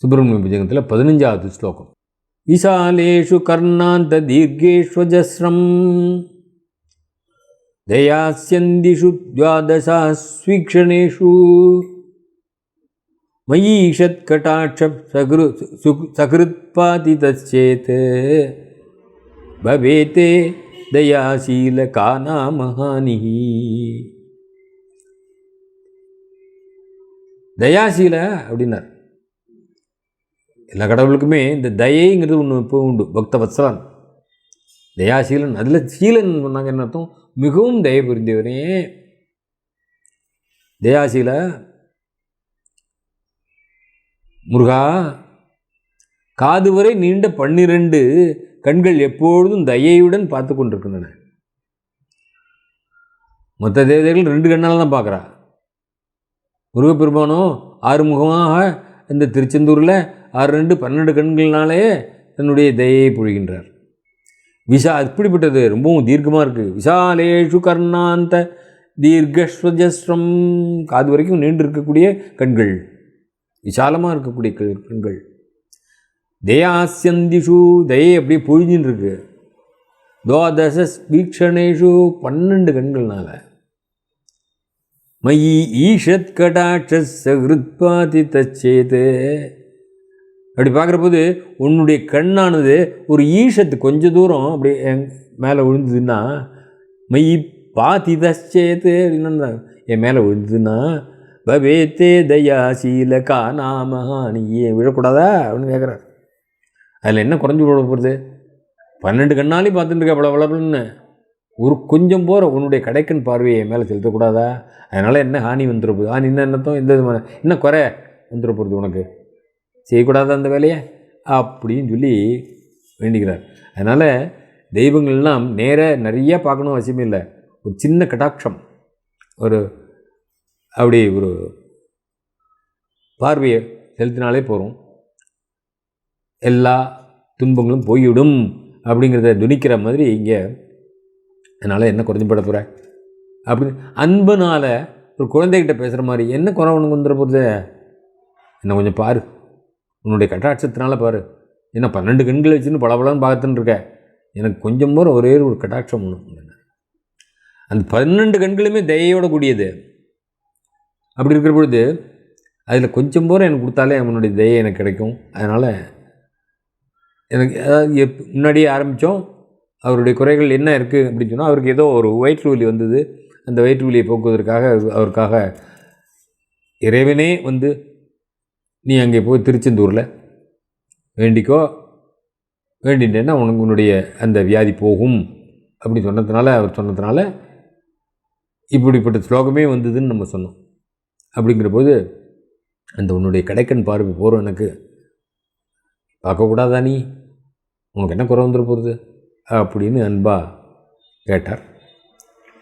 சுப்பிரமணிய விஜயத்தில் பதினஞ்சாவது ஸ்லோகம். ஈசாலேஷு கர்ணாந்த தீர்கேஷ்வஜஸ்ரம் தயாசியந்திஷு துவாதசா ஸ்வீக்ஷணேஷு மயீஷத்கட்டாட்ச சகிரு சகிருத்பாதிதச்சேத் பவேத்தே தயாசீலகானா மகானிஹி தயாசீல அப்படின்னார். எல்லா கடவுளுக்குமே இந்த தயைங்கிறது ஒன்று இப்போ உண்டு. பக்த வத்சலன். தயாசீலன். அதில் சீலன் சொன்னாங்க என்ன அர்த்தம்? மிகவும் தயை புரிந்தவனே. தயாசீல. முருகா காது வரை நீண்ட பன்னிரண்டு கண்கள் எப்பொழுதும் தயையுடன் பார்த்து கொண்டிருக்கின்றன. மொத்த தேவதைகள் ரெண்டு கண்ணால் தான் பார்க்குறா. முருகப்பெருமானோ ஆறுமுகமாக இந்த திருச்செந்தூரில் ஆறு ரெண்டு பன்னெண்டு கண்களினாலே தன்னுடைய தயையை பொழிகின்றார். விஷா இப்படிப்பட்டது ரொம்பவும் தீர்க்கமாக இருக்குது விசாலேஷு கர்ணாந்த தீர்க்கஸ்வஜஸ்ரம். காது வரைக்கும் நீண்டு இருக்கக்கூடிய கண்கள். விசாலமாக இருக்கக்கூடிய கண்கள். தயாசியந்திஷு தயை அப்படியே பொழிஞ்சின்னு இருக்கு. துவாதச வீக்ஷணேஷு பன்னெண்டு கண்கள்னால. மயி ஈஷத் கடாட்சகிருத்பாதி தச்சேது. அப்படி பார்க்குறபோது உன்னுடைய கண்ணானது ஒரு ஈஷத்து கொஞ்ச தூரம் அப்படி எங் மேலே விழுந்ததுன்னா மயி பாதி தச்சேத்து அப்படின்னு என் மேலே விழுந்ததுன்னா பவேத்தே தயாசீல கா நாமஹா நீ ஏன் விழக்கூடாதா? அப்படின்னு கேட்குறாரு. அதில் என்ன குறைஞ்சி விட போகிறது பன்னெண்டு கண்ணாலையும் பார்த்துட்டு இருக்க அவ்வளோ வளர்ன்னு ஒரு கொஞ்சம் போகிற உன்னுடைய கடைக்கன் பார்வையை என் மேலே செலுத்தக்கூடாதா? அதனால் என்ன ஹானி வந்துட போகுது? ஹானி என்ன என்னத்தோ எந்த விதமான என்ன குறை வந்துட போகிறது உனக்கு? செய்யக்கூடாதா அந்த வேலையை? அப்படின்னு சொல்லி வேண்டிக்கிறார். அதனால் தெய்வங்கள்லாம் நேர நிறையா பார்க்கணும் அவசியமே இல்லை. ஒரு சின்ன கடாட்சம் ஒரு அப்படி ஒரு பார்வையை செலுத்தினாலே போகிறோம் எல்லா துன்பங்களும் போய்விடும் அப்படிங்கிறத துணிக்கிற மாதிரி இங்கே அதனால் என்ன குறைஞ்சு பட போகிற அப்படின்னு அன்புனால் ஒரு குழந்தைகிட்ட பேசுகிற மாதிரி என்ன குறை உனக்கு வந்துட போகிறது என்ன கொஞ்சம் பாரு. உன்னுடைய கட்டாட்சத்தினால பாரு. என்ன பன்னெண்டு கண்கள் வச்சுன்னு பளபளன்னு பார்த்துன்னு இருக்க. எனக்கு கொஞ்சம் போகிற ஒரே ஒரு கட்டாட்சம் ஒன்று அந்த பன்னெண்டு கண்களுமே தயையோட கூடியது. அப்படி இருக்கிற பொழுது அதில் கொஞ்சம் போகிற எனக்கு கொடுத்தாலே அவனுடைய தயை எனக்கு கிடைக்கும். அதனால் எனக்கு அதாவது எப் முன்னாடியே ஆரம்பித்தோம் அவருடைய குறைகள் என்ன இருக்குது அப்படின்னு சொன்னால் அவருக்கு ஏதோ ஒரு வயிற்று வலி வந்தது. அந்த வயிற்று வலியை போக்குவதற்காக அவருக்காக இறைவனே வந்து நீ அங்கே போய் திருச்செந்தூரில் வேண்டிக்கோ. வேண்டிட்டேன்னா உனக்கு உன்னுடைய அந்த வியாதி போகும் அப்படி சொன்னதுனால அவர் சொன்னதுனால இப்படிப்பட்ட ஸ்லோகமே வந்ததுன்னு நம்ம சொன்னோம். அப்படிங்கிற போது அந்த உன்னுடைய கடைக்கன் பார்வை போகிறோம் எனக்கு. பார்க்கக்கூடாதா நீ? உனக்கு என்ன குறை வந்துட போகிறது அப்படின்னு அன்பா கேட்டார்.